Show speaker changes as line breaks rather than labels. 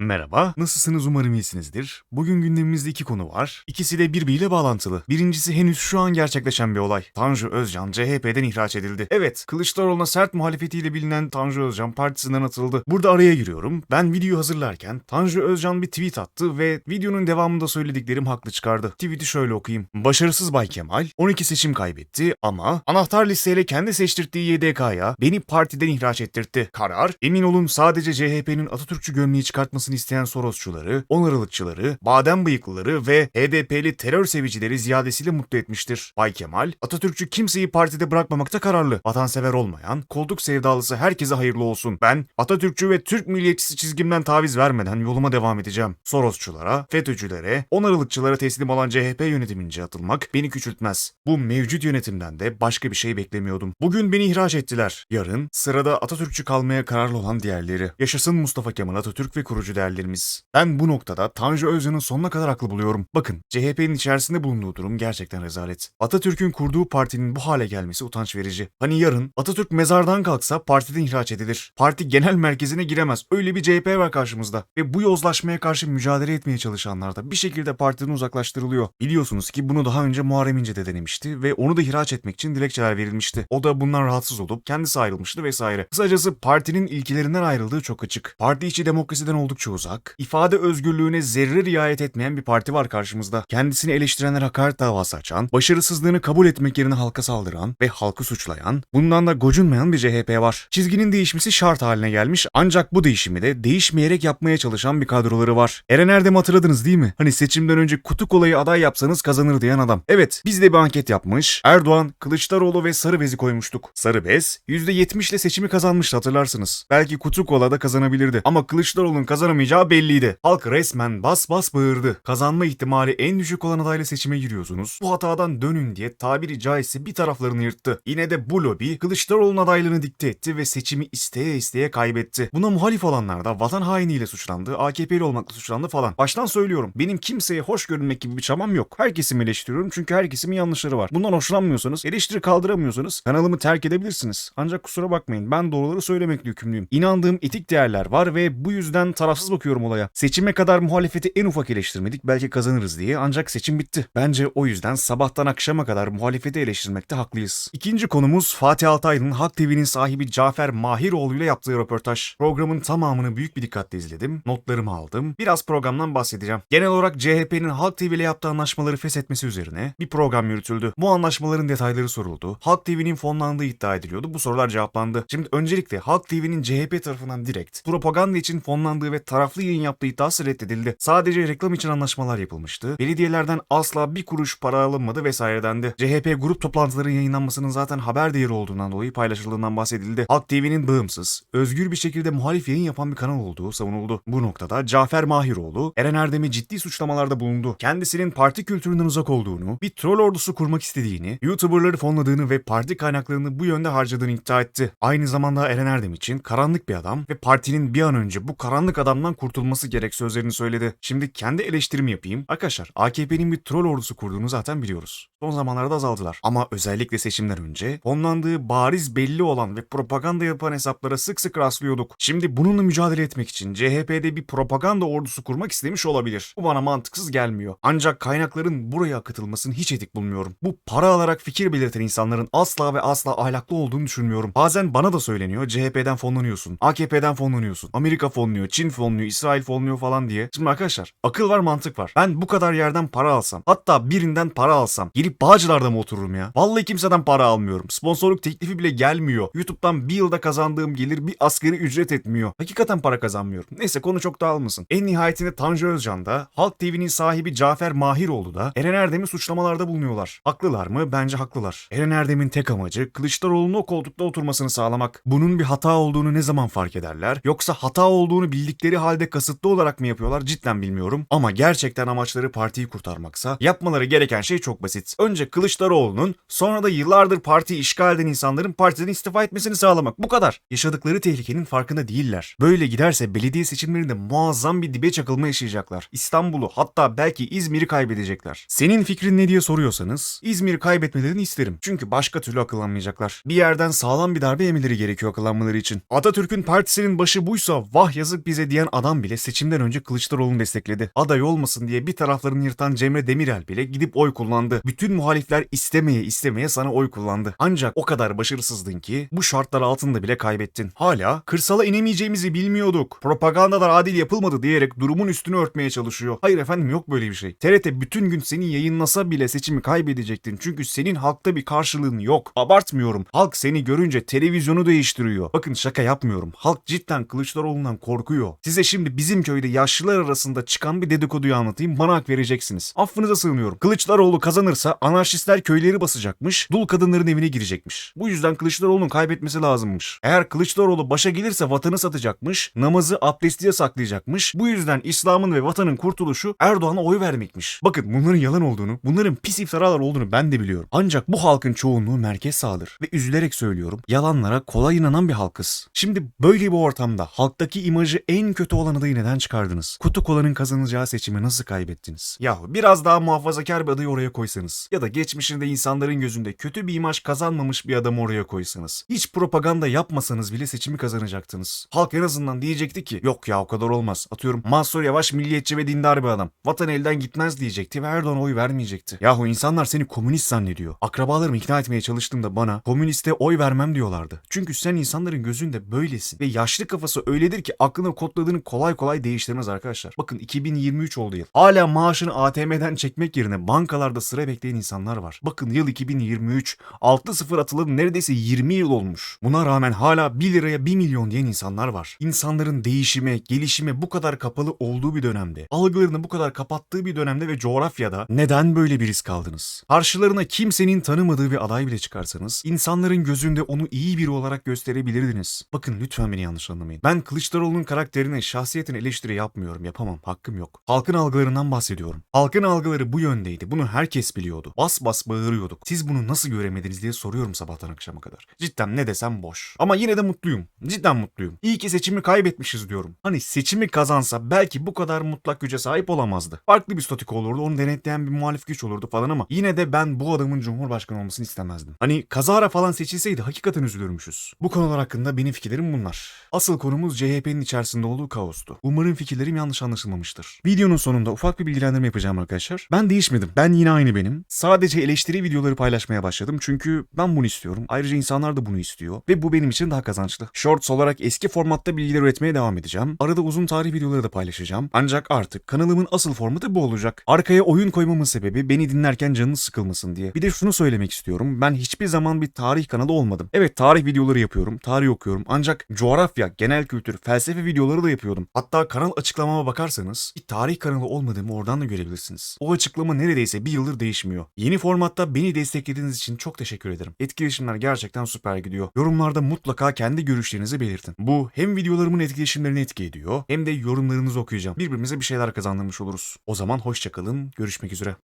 Merhaba, nasılsınız umarım iyisinizdir. Bugün gündemimizde iki konu var. İkisi de birbiriyle bağlantılı. Birincisi henüz şu an gerçekleşen bir olay. Tanju Özcan CHP'den ihraç edildi. Evet, Kılıçdaroğlu'na sert muhalefetiyle bilinen Tanju Özcan partisinden atıldı. Burada araya giriyorum. Ben videoyu hazırlarken Tanju Özcan bir tweet attı ve videonun devamında söylediklerim haklı çıkardı. Tweet'i şöyle okuyayım. Başarısız Bay Kemal 12 seçim kaybetti ama anahtar listeyle kendi seçtirttiği YDK'ya beni partiden ihraç ettirtti. Karar, emin olun sadece CHP'nin Atatürkçü gömleği çıkartmasını isteyen Sorosçuları, onarılıkçıları, badem bıyıklıları ve HDP'li terör sevicileri ziyadesiyle mutlu etmiştir. Bay Kemal, Atatürkçü kimseyi partide bırakmamakta kararlı. Vatansever olmayan, koltuk sevdalısı herkese hayırlı olsun. Ben Atatürkçü ve Türk milliyetçisi çizgimden taviz vermeden yoluma devam edeceğim. Sorosçulara, FETÖ'cülere, onarılıkçılara teslim olan CHP yönetimince atılmak beni küçültmez. Bu mevcut yönetimden de başka bir şey beklemiyordum. Bugün beni ihraç ettiler. Yarın sırada Atatürkçü kalmaya kararlı olan diğerleri. Yaşasın Mustafa Kemal Atatürk ve kurucu değerlerimiz. Ben bu noktada Tanju Özcan'ın sonuna kadar haklı buluyorum. Bakın CHP'nin içerisinde bulunduğu durum gerçekten rezalet. Atatürk'ün kurduğu partinin bu hale gelmesi utanç verici. Hani yarın Atatürk mezardan kalksa partiden ihraç edilir. Parti genel merkezine giremez. Öyle bir CHP var karşımızda. Ve bu yozlaşmaya karşı mücadele etmeye çalışanlar da bir şekilde partiden uzaklaştırılıyor. Biliyorsunuz ki bunu daha önce Muharrem İnce de denemişti ve onu da ihraç etmek için dilekçeler verilmişti. O da bundan rahatsız olup kendisi ayrılmıştı vesaire. Kısacası partinin ilkelerinden ayrıldığı çok açık. Parti içi demokrasiden oldukça uzak, ifade özgürlüğüne zerre riayet etmeyen bir parti var karşımızda. Kendisini eleştirenler hakaret davası açan, başarısızlığını kabul etmek yerine halka saldıran ve halkı suçlayan, bundan da gocunmayan bir CHP var. Çizginin değişmesi şart haline gelmiş ancak bu değişimi de değişmeyerek yapmaya çalışan bir kadroları var. Eren Erdem'i hatırladınız değil mi? Hani seçimden önce kutu kolayı aday yapsanız kazanır diyen adam. Evet biz de bir anket yapmış. Erdoğan, Kılıçdaroğlu ve Sarı Bez'i koymuştuk. Sarı Bez %70 ile seçimi kazanmıştı hatırlarsınız. Belki kutu kola da kazanabilirdi. Ama Kılıçdaroğlu'nun kazanamayacağı belliydi. Halk resmen bas bas bağırdı. Kazanma ihtimali en düşük olan adayla seçime giriyorsunuz. Bu hatadan dönün diye tabiri caizse bir taraflarını yırttı. Yine de bu lobi Kılıçdaroğlu'nun adaylığını dikte etti ve seçimi isteye isteye kaybetti. Buna muhalif olanlar da vatan hainiyle suçlandı, AKP'li olmakla suçlandı falan. Baştan söylüyorum benim kimseye hoş görünmek gibi bir çabam yok. Herkesi eleştiriyorum çünkü herkesin yanlışları var. Bundan hoşlanmıyorsanız, eleştiri kaldıramıyorsanız kanalımı terk edebilirsiniz. Ancak kusura bakmayın ben doğruları söylemekle yükümlüyüm. İnandığım etik değerler var ve bu yüzden tarafsız bakıyorum olaya. Seçime kadar muhalefeti en ufak eleştirmedik belki kazanırız diye ancak seçim bitti. Bence o yüzden sabahtan akşama kadar muhalefeti eleştirmekte haklıyız. İkinci konumuz Fatih Altaylı'nın Halk TV'nin sahibi Cafer Mahiroğlu ile yaptığı röportaj. Programın tamamını büyük bir dikkatle izledim, notlarımı aldım. Biraz programdan bahsedeceğim. Genel olarak CHP'nin Halk TV ile yaptığı anlaşmaları feshetmesi üzerine bir program yürütüldü. Bu anlaşmaların detayları soruldu. Halk TV'nin fonlandığı iddia ediliyordu. Bu sorular cevaplandı. Şimdi öncelikle Halk TV'nin CHP tarafından direkt propaganda için fonlandığı ve taraflı yayın yaptığı iddiası reddedildi. Sadece reklam için anlaşmalar yapılmıştı. Belediyelerden asla bir kuruş para alınmadı vesaire dendi. CHP grup toplantılarının yayınlanmasının zaten haber değeri olduğundan dolayı paylaşıldığından bahsedildi. Halk TV'nin bağımsız, özgür bir şekilde muhalif yayın yapan bir kanal olduğu savunuldu. Bu noktada Cafer Mahiroğlu, Eren Erdem'i ciddi suçlamalarda bulundu. Kendisinin parti kültüründen uzak olduğunu, bir troll ordusu kurmak istediğini, YouTuber'ları fonladığını ve parti kaynaklarını bu yönde harcadığını iddia etti. Aynı zamanda Eren Erdem için karanlık bir adam ve partinin bir an önce bu karanlık adamdan kurtulması gerek sözlerini söyledi. Şimdi kendi eleştirimi yapayım. Arkadaşlar AKP'nin bir troll ordusu kurduğunu zaten biliyoruz. Son zamanlarda azaldılar. Ama özellikle seçimden önce fonlandığı bariz belli olan ve propaganda yapan hesaplara sık sık rastlıyorduk. Şimdi bununla mücadele etmek için CHP'de bir propaganda ordusu kurmak istemiş olabilir. Bu bana mantıksız gelmiyor. Ancak kaynakların buraya akıtılmasını hiç etik bulmuyorum. Bu para alarak fikir belirten insanların asla ve asla ahlaklı olduğunu düşünmüyorum. Bazen bana da söyleniyor CHP'den fonlanıyorsun, AKP'den fonlanıyorsun, Amerika fonluyor, Çin fonluyor, İsrail fonluyor falan diye. Şimdi arkadaşlar akıl var mantık var. Ben bu kadar yerden para alsam hatta birinden para alsam gelip Bağcılar'da mı otururum ya? Vallahi kimseden para almıyorum. Sponsorluk teklifi bile gelmiyor. YouTube'dan bir yılda kazandığım gelir bir asgari ücret etmiyor. Hakikaten para kazanmıyorum. Neyse konu çok dağılmasın. En nihayetinde Tanju Özcan da, Halk TV'nin sahibi Cafer Mahiroğlu da Eren Erdem'i suçlamalarda bulunuyorlar. Haklılar mı? Bence haklılar. Eren Erdem'in tek amacı Kılıçdaroğlu'nun o koltukta oturmasını sağlamak. Bunun bir hata olduğunu ne zaman fark ederler? Yoksa hata olduğunu bildikleri halde kasıtlı olarak mı yapıyorlar? Cidden bilmiyorum. Ama gerçekten amaçları partiyi kurtarmaksa yapmaları gereken şey çok basit. Önce Kılıçdaroğlu'nun sonra da yıllardır partiyi işgal eden insanların partiden istifa etmesini sağlamak. Bu kadar. Yaşadıkları tehlikenin farkında değiller. Böyle giderse belediye seçimlerinde muazzam bir dibe çakılma yaşayacaklar. İstanbul'u hatta belki İzmir'i kaybedecekler. Senin fikrin ne diye soruyorsanız İzmir'i kaybetmelerini isterim. Çünkü başka türlü akıllanmayacaklar. Bir yerden sağlam bir darbe yemeleri gerekiyor akıllanmaları için. Atatürk'ün partisinin başı buysa vah yazık bize diyen diyen adam bile seçimden önce Kılıçdaroğlu'nu destekledi. Aday olmasın diye bir taraflarını yırtan Cemre Demirel bile gidip oy kullandı. Bütün muhalifler istemeye istemeye sana oy kullandı. Ancak o kadar başarısızdın ki bu şartlar altında bile kaybettin. Hala kırsala inemeyeceğimizi bilmiyorduk. Propagandalar adil yapılmadı diyerek durumun üstünü örtmeye çalışıyor. Hayır efendim yok böyle bir şey. TRT bütün gün seni yayınlasa bile seçimi kaybedecektin. Çünkü senin halkta bir karşılığın yok. Abartmıyorum. Halk seni görünce televizyonu değiştiriyor. Bakın şaka yapmıyorum. Halk cidden Kılıçdaroğlu'ndan korkuyor. Size şimdi bizim köyde yaşlılar arasında çıkan bir dedikoduyu anlatayım. Bana hak vereceksiniz. Affınıza sığınıyorum. Kılıçdaroğlu kazanırsa anarşistler köyleri basacakmış. Dul kadınların evine girecekmiş. Bu yüzden Kılıçdaroğlu'nun kaybetmesi lazımmış. Eğer Kılıçdaroğlu başa gelirse vatanı satacakmış. Namazı abdesti yasaklayacakmış. Bu yüzden İslam'ın ve vatanın kurtuluşu Erdoğan'a oy vermekmiş. Bakın bunların yalan olduğunu, bunların pis iftiralar olduğunu ben de biliyorum. Ancak bu halkın çoğunluğu merkez sağdır. Ve üzülerek söylüyorum. Yalanlara kolay inanan bir halkız. Şimdi böyle bir ortamda halktaki imajı en kötü olan adayı neden çıkardınız? Kutu kolanın kazanacağı seçimi nasıl kaybettiniz? Yahu biraz daha muhafazakar bir adayı oraya koysanız. Ya da geçmişinde insanların gözünde kötü bir imaj kazanmamış bir adamı oraya koysanız. Hiç propaganda yapmasanız bile seçimi kazanacaktınız. Halk en azından diyecekti ki yok ya o kadar olmaz. Atıyorum Mansur Yavaş milliyetçi ve dindar bir adam. Vatan elden gitmez diyecekti ve Erdoğan'a oy vermeyecekti. Yahu insanlar seni komünist zannediyor. Akrabalarımı ikna etmeye çalıştığımda bana komüniste oy vermem diyorlardı. Çünkü sen insanların gözünde böylesin. Ve yaşlı kafası öyledir ki aklına kodladığını kolay kolay değiştirmez arkadaşlar. Bakın 2023 oldu yıl. Hala maaşını ATM'den çekmek yerine bankalarda sıra bekleyen insanlar var. Bakın yıl 2023. 6-0 atılalı neredeyse 20 yıl olmuş. Buna rağmen hala 1 liraya 1 milyon diyen insanlar var. İnsanların değişime, gelişime bu kadar kapalı olduğu bir dönemde, algılarını bu kadar kapattığı bir dönemde ve coğrafyada neden böyle bir risk aldınız? Karşılarına kimsenin tanımadığı bir aday bile çıkarsanız, insanların gözünde onu iyi biri olarak gösterebilirdiniz. Bakın lütfen beni yanlış anlamayın. Ben Kılıçdaroğlu'nun karakterine, şahsiyetine eleştiri yapmıyorum, yapamam, hakkım yok. Halkın algılarından bahsediyorum. Halkın algıları bu yöndeydi. Bunu herkes biliyordu. Bas bas bağırıyorduk. Siz bunu nasıl göremediniz diye soruyorum sabahtan akşama kadar. Cidden ne desem boş. Ama yine de mutluyum. Cidden mutluyum. İyi ki seçimi kaybetmişiz diyorum. Hani seçimi kazansa belki bu kadar mutlak güce sahip olamazdı. Farklı bir statük olurdu. Onu denetleyen bir muhalif güç olurdu falan ama yine de ben bu adamın cumhurbaşkanı olmasını istemezdim. Hani kazara falan seçilseydi hakikaten üzülürmüşüz. Bu konular hakkında benim fikirlerim bunlar. Asıl konumuz CHP'nin içerisinde olduğu kaostu. Umarım fikirlerim yanlış anlaşılmamıştır. Videonun sonunda ufak bir bilgilendirme yapacağım arkadaşlar. Ben değişmedim. Ben yine aynı benim. Sadece eleştiri videoları paylaşmaya başladım çünkü ben bunu istiyorum. Ayrıca insanlar da bunu istiyor ve bu benim için daha kazançlı. Shorts olarak eski formatta bilgiler üretmeye devam edeceğim. Arada uzun tarih videoları da paylaşacağım. Ancak artık kanalımın asıl formatı bu olacak. Arkaya oyun koymamın sebebi beni dinlerken canınız sıkılmasın diye. Bir de şunu söylemek istiyorum. Ben hiçbir zaman bir tarih kanalı olmadım. Evet tarih videoları yapıyorum, tarih okuyorum. Ancak coğrafya, genel kültür, felsefe videoları da yapıyordum. Hatta kanal açıklamama bakarsanız bir tarih kanalı olmadığımı oradan da görebilirsiniz. O açıklama neredeyse bir yıldır değişmiyor. Yeni formatta beni desteklediğiniz için çok teşekkür ederim. Etkileşimler gerçekten süper gidiyor. Yorumlarda mutlaka kendi görüşlerinizi belirtin. Bu hem videolarımın etkileşimlerini etki ediyor hem de yorumlarınızı okuyacağım. Birbirimize bir şeyler kazandırmış oluruz. O zaman hoşçakalın, görüşmek üzere.